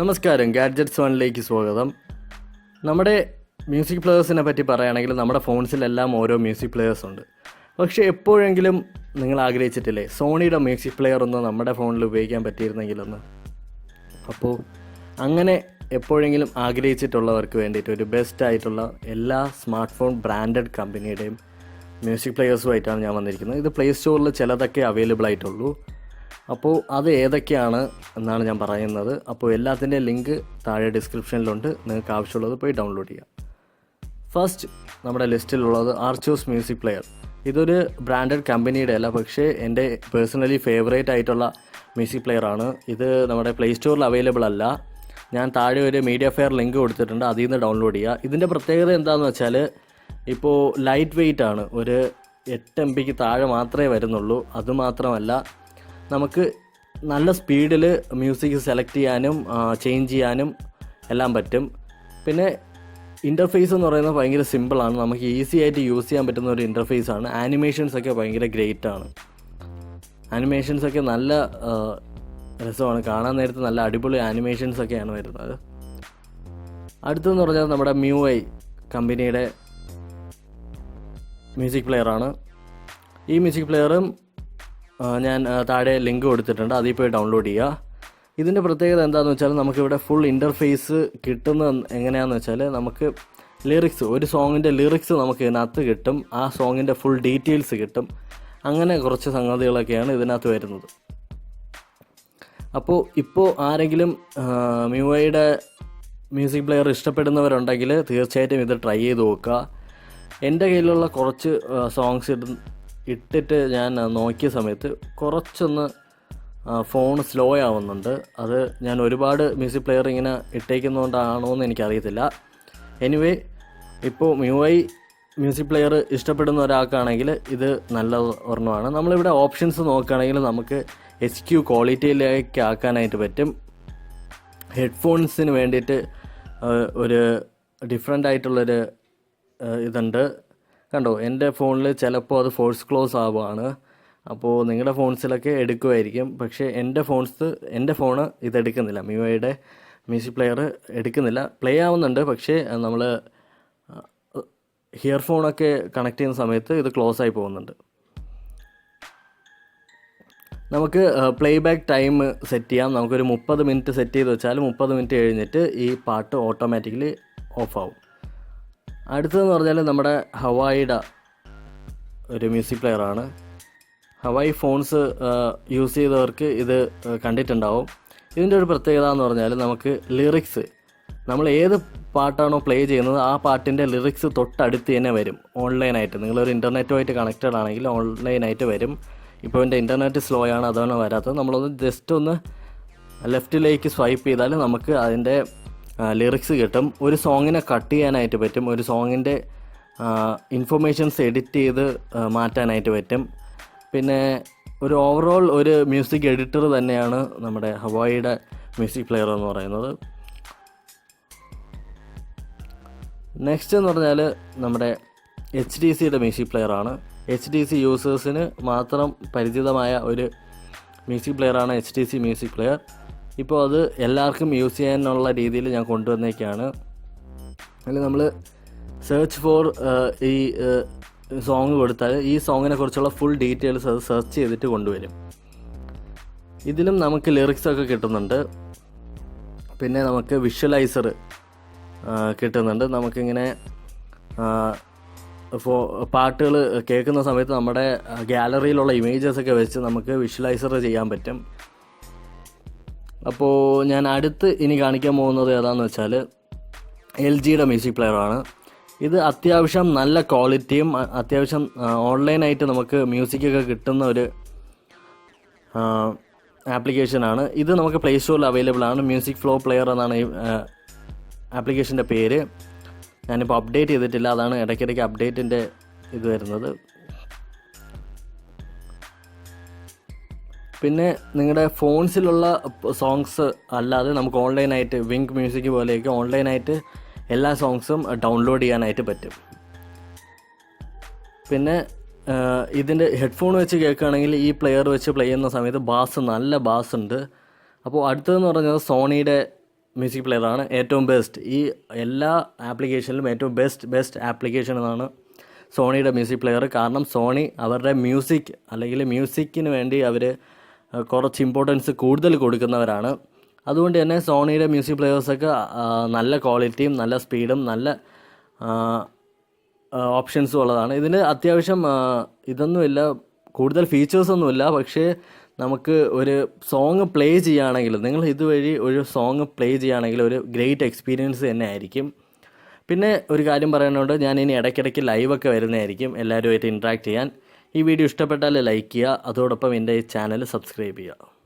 നമസ്കാരം ഗാഡ്ജറ്റ്സ് വണ്ണിലേക്ക് സ്വാഗതം. നമ്മുടെ മ്യൂസിക് പ്ലെയേഴ്സിനെ പറ്റി പറയുകയാണെങ്കിൽ നമ്മുടെ ഫോൺസിലെല്ലാം ഓരോ മ്യൂസിക് പ്ലെയേഴ്സ് ഉണ്ട്. പക്ഷേ എപ്പോഴെങ്കിലും നിങ്ങൾ ആഗ്രഹിച്ചിട്ടില്ലേ സോണിയുടെ മ്യൂസിക് പ്ലെയർ ഒന്ന് നമ്മുടെ ഫോണിൽ ഉപയോഗിക്കാൻ പറ്റിയിരുന്നെങ്കിലൊന്ന്? അപ്പോൾ അങ്ങനെ എപ്പോഴെങ്കിലും ആഗ്രഹിച്ചിട്ടുള്ളവർക്ക് വേണ്ടിയിട്ട് ഒരു ബെസ്റ്റ് ആയിട്ടുള്ള എല്ലാ സ്മാർട്ട് ഫോൺ ബ്രാൻഡഡ് കമ്പനിയുടെയും മ്യൂസിക് പ്ലെയേഴ്സുമായിട്ടാണ് ഞാൻ വന്നിരിക്കുന്നത്. ഇത് പ്ലേ സ്റ്റോറിൽ ചിലതൊക്കെ അവൈലബിൾ ആയിട്ടുള്ളൂ. അപ്പോൾ അത് ഏതൊക്കെയാണ് എന്നാണ് ഞാൻ പറയുന്നത്. അപ്പോൾ എല്ലാത്തിന്റെയും ലിങ്ക് താഴെ ഡിസ്ക്രിപ്ഷനിലുണ്ട്. നിങ്ങൾക്ക് ആവശ്യമുള്ളത് പോയി ഡൗൺലോഡ് ചെയ്യാം. ഫസ്റ്റ് നമ്മുടെ ലിസ്റ്റിലുള്ളത് ആർച്ചോസ് മ്യൂസിക് പ്ലെയർ ഇതൊരു ബ്രാൻഡഡ് കമ്പനിയുടെ അല്ല പക്ഷേ എന്റെ പേഴ്സണലി ഫേവറേറ്റ് ആയിട്ടുള്ള മ്യൂസിക് പ്ലെയർ ആണ്. ഇത് നമ്മുടെ പ്ലേ സ്റ്റോറിൽ അവൈലബിൾ അല്ല. ഞാൻ താഴെ ഒരു മീഡിയ ഫെയർ ലിങ്ക് കൊടുത്തിട്ടുണ്ട് അതിൽ നിന്ന് ഡൗൺലോഡ് ചെയ്യുക ഇതിന്റെ പ്രത്യേകത എന്താണെന്ന് വെച്ചാൽ ഇപ്പോൾ ലൈറ്റ് വെയിറ്റ് ആണ്. ഒരു എട്ട് എം ബിക്ക് താഴെ മാത്രമേ വരുന്നുള്ളൂ. അതുമാത്രമല്ല നമുക്ക് നല്ല സ്പീഡിൽ മ്യൂസിക് സെലക്ട് ചെയ്യാനും ചേഞ്ച് ചെയ്യാനും എല്ലാം പറ്റും. പിന്നെ ഇന്റർഫേസ് എന്ന് പറയുന്നത് ഭയങ്കര സിമ്പിളാണ് നമുക്ക് ഈസി ആയിട്ട് യൂസ് ചെയ്യാൻ പറ്റുന്ന ഒരു ഇന്റർഫേസ് ആണ്. ആനിമേഷൻസ് ഒക്കെ ഭയങ്കര ഗ്രേറ്റ് ആണ്. ആനിമേഷൻസ് ഒക്കെ നല്ല രസമാണ്. കാണാൻ നേരത്തെ നല്ല അടിപൊളി ആനിമേഷൻസ് ഒക്കെയാണ് വരുന്നത്. അടുത്തെന്ന് പറഞ്ഞാൽ നമ്മുടെ മ്യൂ ഐ കമ്പനിയുടെ മ്യൂസിക് പ്ലെയറാണ് ഈ മ്യൂസിക് പ്ലെയറും ഞാൻ താഴെ ലിങ്ക് കൊടുത്തിട്ടുണ്ട്. അതിൽ പോയി ഡൗൺലോഡ് ചെയ്യുക ഇതിന്റെ പ്രത്യേകത എന്താണെന്ന് വെച്ചാൽ നമുക്കിവിടെ ഫുൾ ഇന്റർഫേസ് കിട്ടുന്ന എങ്ങനെയാണെന്ന് വെച്ചാൽ നമുക്ക് ലിറിക്സ് ഒരു സോങ്ങിന്റെ ലിറിക്സ് നമുക്ക് ഇതിനകത്ത് കിട്ടും. ആ സോങ്ങിന്റെ ഫുൾ ഡീറ്റെയിൽസ് കിട്ടും. അങ്ങനെ കുറച്ച് സംഗതികളൊക്കെയാണ് ഇതിനകത്ത് വരുന്നത്. അപ്പോൾ ഇപ്പോൾ ആരെങ്കിലും മ്യൂഐയുടെ മ്യൂസിക് പ്ലെയർ ഇഷ്ടപ്പെടുന്നവരുണ്ടെങ്കിൽ തീർച്ചയായിട്ടും ഇത് ട്രൈ ചെയ്ത് നോക്കുക. എന്റെ കയ്യിലുള്ള കുറച്ച് സോങ്സ് ഇട്ടിട്ട് ഞാൻ നോക്കിയ സമയത്ത് കുറച്ചൊന്ന് ഫോൺ സ്ലോ ആവുന്നുണ്ട്. അത് ഞാൻ ഒരുപാട് മ്യൂസിക് പ്ലെയർ ഇങ്ങനെ ഇട്ടേക്കുന്നതുകൊണ്ടാണോ എന്ന് എനിക്കറിയത്തില്ല. എനിവേ ഇപ്പോൾ മ്യൂഐ മ്യൂസിക് പ്ലെയർ ഇഷ്ടപ്പെടുന്ന ഒരാൾക്കാണെങ്കിൽ ഇത് നല്ല ഒരെണ്ണമാണ് നമ്മളിവിടെ ഓപ്ഷൻസ് നോക്കുകയാണെങ്കിൽ നമുക്ക് എച്ച് ക്യു ക്വാളിറ്റിയിലേക്ക് ആക്കാനായിട്ട് പറ്റും. ഹെഡ്ഫോൺസിന് വേണ്ടിയിട്ട് ഒരു ഡിഫറെന്റ് ആയിട്ടുള്ളൊരു ഇതുണ്ട്. കണ്ടോ എന്റെ ഫോണിൽ ചിലപ്പോൾ അത് ഫോഴ്സ് ക്ലോസ് ആവുകയാണ് അപ്പോൾ നിങ്ങളുടെ ഫോൺസിലൊക്കെ എടുക്കുമായിരിക്കും പക്ഷേ എന്റെ ഫോൺസ് എന്റെ ഫോൺ ഇതെടുക്കുന്നില്ല. മിയോയുടെ മ്യൂസിക് പ്ലെയർ എടുക്കുന്നില്ല. പ്ലേ ആവുന്നുണ്ട് പക്ഷേ നമ്മൾ ഹിയർ ഫോണൊക്കെ കണക്ട് ചെയ്യുന്ന സമയത്ത് ഇത് ക്ലോസ് ആയി പോകുന്നുണ്ട്. നമുക്ക് പ്ലേ ബാക്ക് ടൈം സെറ്റ് ചെയ്യാം. നമുക്കൊരു മുപ്പത് മിനിറ്റ് സെറ്റ് ചെയ്ത് വെച്ചാൽ മുപ്പത് മിനിറ്റ് കഴിഞ്ഞിട്ട് ഈ പാട്ട് ഓട്ടോമാറ്റിക്കലി ഓഫ് ആവും. അടുത്തതെന്ന് പറഞ്ഞാൽ നമ്മുടെ ഹവായിയുടെ ഒരു മ്യൂസിക് പ്ലെയറാണ് ഹവായി ഫോൺസ് യൂസ് ചെയ്തവർക്ക് ഇത് കണ്ടിട്ടുണ്ടാവും. ഇതിന്റെ ഒരു പ്രത്യേകത എന്ന് പറഞ്ഞാൽ നമുക്ക് ലിറിക്സ് നമ്മൾ ഏത് പാട്ടാണോ പ്ലേ ചെയ്യുന്നത് ആ പാട്ടിന്റെ ലിറിക്സ് തൊട്ടടുത്ത് തന്നെ വരും. ഓൺലൈനായിട്ട് നിങ്ങളൊരു ഇന്റർനെറ്റുമായിട്ട് കണക്റ്റഡ് ആണെങ്കിൽ ഓൺലൈനായിട്ട് വരും. ഇപ്പോൾ എന്റെ ഇന്റർനെറ്റ് സ്ലോ ആണ് അതാണ് വരാത്തത്. നമ്മളൊന്ന് ജസ്റ്റ് ഒന്ന് ലെഫ്റ്റിലേക്ക് സ്വൈപ്പ് ചെയ്താൽ നമുക്ക് അതിന്റെ ലിറിക്സ് കിട്ടും. ഒരു സോങ്ങിനെ കട്ട് ചെയ്യാനായിട്ട് പറ്റും. ഒരു സോങ്ങിന്റെ ഇൻഫർമേഷൻസ് എഡിറ്റ് ചെയ്ത് മാറ്റാനായിട്ട് പറ്റും. പിന്നെ ഒരു ഓവറോൾ ഒരു മ്യൂസിക് എഡിറ്റർ തന്നെയാണ് നമ്മുടെ ഹവായിയുടെ മ്യൂസിക് പ്ലെയർ എന്ന് പറയുന്നത്. നെക്സ്റ്റ് എന്ന് പറഞ്ഞാൽ നമ്മുടെ എച്ച് ഡി സിയുടെ മ്യൂസിക് പ്ലെയറാണ് എച്ച് ഡി സി യൂസേഴ്സിന് മാത്രം പരിചിതമായ ഒരു മ്യൂസിക് പ്ലെയറാണ് H D C music player ഇപ്പോൾ അത് എല്ലാവർക്കും യൂസ് ചെയ്യാനുള്ള രീതിയിൽ ഞാൻ കൊണ്ടുവന്നേക്കാണ്. അല്ലെങ്കിൽ നമ്മൾ സെർച്ച് ഫോർ ഈ സോങ് കൊടുത്താൽ ഈ സോങ്ങിനെ കുറിച്ചുള്ള ഫുൾ ഡീറ്റെയിൽസ് അത് സെർച്ച് ചെയ്തിട്ട് കൊണ്ടുവരും. ഇതിലും നമുക്ക് ലിറിക്സൊക്കെ കിട്ടുന്നുണ്ട്. പിന്നെ നമുക്ക് വിഷ്വലൈസർ കിട്ടുന്നുണ്ട്. നമുക്കിങ്ങനെ ഫോ പാട്ടുകൾ കേൾക്കുന്ന സമയത്ത് നമ്മുടെ ഗാലറിയിലുള്ള ഇമേജസ് ഒക്കെ വെച്ച് നമുക്ക് വിഷ്വലൈസർ ചെയ്യാൻ പറ്റും. അപ്പോൾ ഞാൻ അടുത്ത് ഇനി കാണിക്കാൻ പോകുന്നത് ഏതാണെന്ന് വെച്ചാൽ എൽ ജിയുടെ മ്യൂസിക് പ്ലെയറാണ്. ഇത് അത്യാവശ്യം നല്ല ക്വാളിറ്റിയും അത്യാവശ്യം ഓൺലൈനായിട്ട് നമുക്ക് മ്യൂസിക്കൊക്കെ കിട്ടുന്ന ഒരു ആപ്ലിക്കേഷനാണ്. ഇത് നമുക്ക് പ്ലേ സ്റ്റോറിൽ അവൈലബിൾ ആണ്. മ്യൂസിക് ഫ്ലോ പ്ലെയർ എന്നാണ് ഈ ആപ്ലിക്കേഷന്റെ പേര്. ഞാനിപ്പോൾ അപ്ഡേറ്റ് ചെയ്തിട്ടില്ല. അതാണ് ഇടയ്ക്കിടയ്ക്ക് അപ്ഡേറ്റിന്റെ ഇത് വരുന്നത്. പിന്നെ നിങ്ങളുടെ ഫോൺസിലുള്ള സോങ്സ് അല്ലാതെ നമുക്ക് ഓൺലൈനായിട്ട് വിങ്ക് മ്യൂസിക് പോലെയൊക്കെ ഓൺലൈനായിട്ട് എല്ലാ സോങ്സും ഡൗൺലോഡ് ചെയ്യാനായിട്ട് പറ്റും. പിന്നെ ഇതിന്റെ ഹെഡ്ഫോൺ വെച്ച് കേൾക്കുകയാണെങ്കിൽ ഈ പ്ലെയർ വെച്ച് പ്ലേ ചെയ്യുന്ന സമയത്ത് ബാസ് നല്ല ബാസ് ഉണ്ട്. അപ്പോൾ അടുത്തതെന്ന് പറഞ്ഞത് സോണിയുടെ മ്യൂസിക് പ്ലെയറാണ് ഏറ്റവും ബെസ്റ്റ്. ഈ എല്ലാ ആപ്ലിക്കേഷനിലും ഏറ്റവും ബെസ്റ്റ് ബെസ്റ്റ് ആപ്ലിക്കേഷൻ എന്നാണ് സോണിയുടെ മ്യൂസിക് പ്ലെയർ. കാരണം സോണി അവരുടെ മ്യൂസിക് അല്ലെങ്കിൽ മ്യൂസിക്കിന് വേണ്ടി അവർ കുറച്ച് ഇമ്പോർട്ടൻസ് കൂടുതൽ കൊടുക്കുന്നവരാണ്. അതുകൊണ്ട് തന്നെ സോണിയുടെ മ്യൂസിക് പ്ലെയേഴ്സൊക്കെ നല്ല ക്വാളിറ്റിയും നല്ല സ്പീഡും നല്ല ഓപ്ഷൻസും ഉള്ളതാണ്. ഇതിന് അത്യാവശ്യം ഇതൊന്നുമില്ല കൂടുതൽ ഫീച്ചേഴ്സൊന്നുമില്ല പക്ഷേ നമുക്ക് ഒരു സോങ് പ്ലേ ചെയ്യുകയാണെങ്കിൽ നിങ്ങൾ ഇതുവഴി ഒരു സോങ് പ്ലേ ചെയ്യുകയാണെങ്കിൽ ഒരു ഗ്രേറ്റ് എക്സ്പീരിയൻസ് തന്നെ ആയിരിക്കും പിന്നെ ഒരു കാര്യം പറയാനുണ്ട് ഞാൻ ഇനി ഇടയ്ക്കിടയ്ക്ക് ലൈവൊക്കെ വരുന്നതായിരിക്കും എല്ലാവരുമായിട്ട് ഇൻട്രാക്ട് ചെയ്യാൻ. ഈ വീഡിയോ ഇഷ്ടപ്പെട്ടാൽ ലൈക്ക് ചെയ്യുക. അതോടൊപ്പം എന്റെ ചാനൽ സബ്സ്ക്രൈബ് ചെയ്യുക.